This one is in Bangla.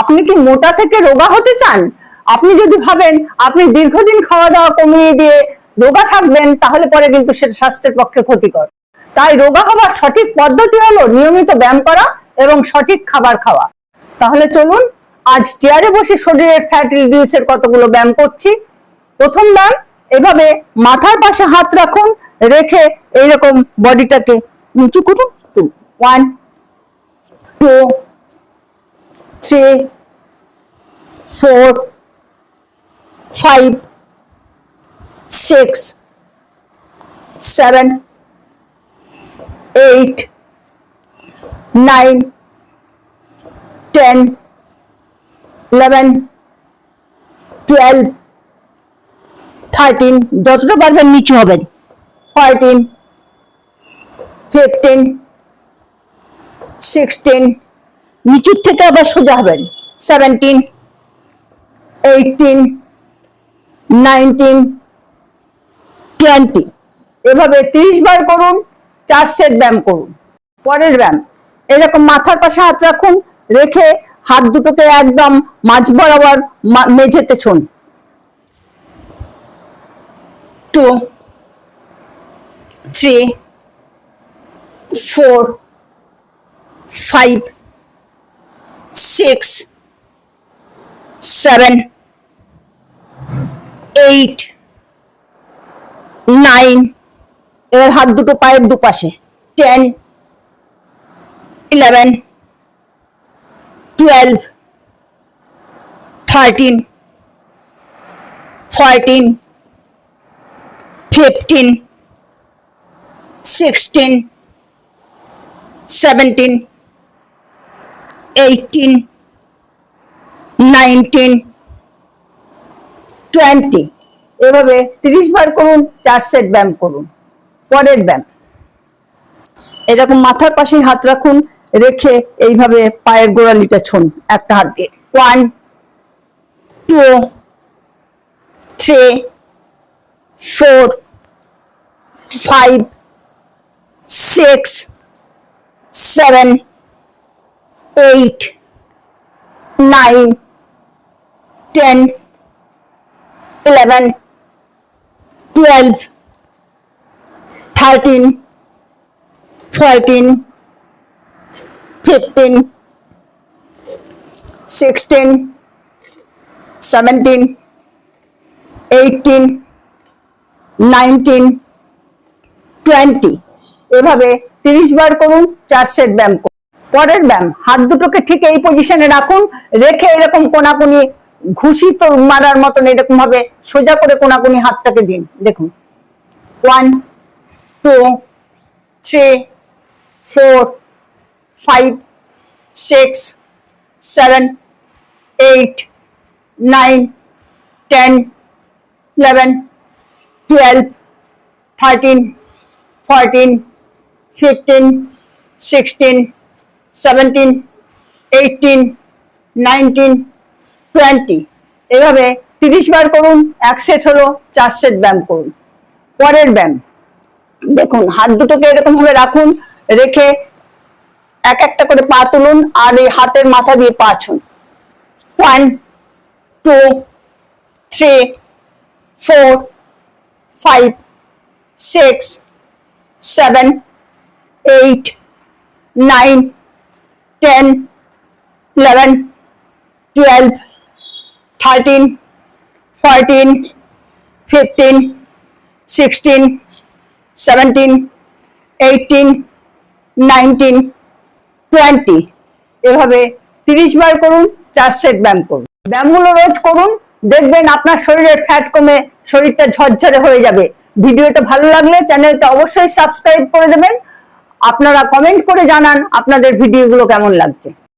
আপনি কি মোটা থেকে রোগা হতে চান? আপনি যদি ভাবেন আপনি দীর্ঘদিন খাওয়া দাওয়া কমিয়ে দিয়ে রোগা থাকবেন, তাহলে পরে কিন্তু সেটা স্বাস্থ্যের পক্ষে ক্ষতিকর। তাই রোগা হওয়ার সঠিক পদ্ধতি হলো নিয়মিত ব্যায়াম করা এবং সঠিক খাবার খাওয়া। তাহলে চলুন, আজ চেয়ারে বসে শরীরের ফ্যাট রিডিউসের কতগুলো ব্যায়াম করছি। প্রথম ব্যায়াম, এভাবে মাথার পাশে হাত রাখুন, রেখে এইরকম বডিটাকে নিচু করুন। One two three four five six seven eight nine ten eleven twelve thirteen যতটা পারবেন নিচু হবেন। ফোরটিন ফিফটিন সিক্সটিন নিচুর থেকে আবার সোজা হবেন। সেভেন্টিন এইটিন নাইনটিন টোয়েন্টি এভাবে তিরিশ বার করুন, চার সেট ব্যায়াম করুন। পরের ব্যায়াম। এরকম মাথার পাশে হাত রাখুন, রেখে হাত দুটোকে একদম মাঝ বরাবর মেঝেতে ছোন। Two three four five six seven eight nine এবার হাত দুটো পায়ের দুপাশে ten eleven twelve thirteen fourteen fifteen sixteen seventeen eighteen nineteen twenty এভাবে তিরিশ বার করুন, চার সেট ব্যায়াম করুন। পরের ব্যায়াম। এরকম মাথার পাশে হাত রাখুন, রেখে এইভাবে পায়ের গোড়ালিটা ছুন একটা হাত দিয়ে। One two three four five six seven eight nine ten eleven twelve thirteen fourteen fifteen sixteen seventeen eighteen nineteen twenty এভাবে তিরিশ বার করুন, চার সেট ব্যায়াম করুন। পরের ব্যায়াম। হাত দুটোকে ঠিক এই পজিশনে রাখুন, রেখে এরকম কোনাকুনি, ঘুষি তো মারার মতন এরকম ভাবে সোজা করে কোনাকুনি হাতটাকে দিন। দেখুন। One two three four five six seven eight nine ten eleven twelve thirteen fourteen fifteen sixteen seventeen eighteen nineteen twenty এভাবে তিরিশ বার করুন, এক সেট হলো, চার সেট ব্যায়াম করুন। পরের ব্যায়াম। দেখুন, হাত দুটোকে এরকম ভাবে রাখুন, রেখে এক একটা করে পা তুলুন, আর এই হাতের মাথা দিয়ে পা ছুন। One two three four five six seven eight nine ten eleven twelve thirteen fourteen fifteen sixteen seventeen eighteen nineteen twenty এভাবে তিরিশ বার করুন, চার সেট ব্যায়াম করুন। ব্যায়ামগুলো রোজ করুন, দেখবেন আপনার শরীরের ফ্যাট কমে, শরীরটা ঝরঝরে হয়ে যাবে। ভিডিওটা ভালো লাগলে চ্যানেলটা অবশ্যই সাবস্ক্রাইব করে দেবেন আপনারা কমেন্ট করে জানান আপনাদের ভিডিওগুলো কেমন লাগছে।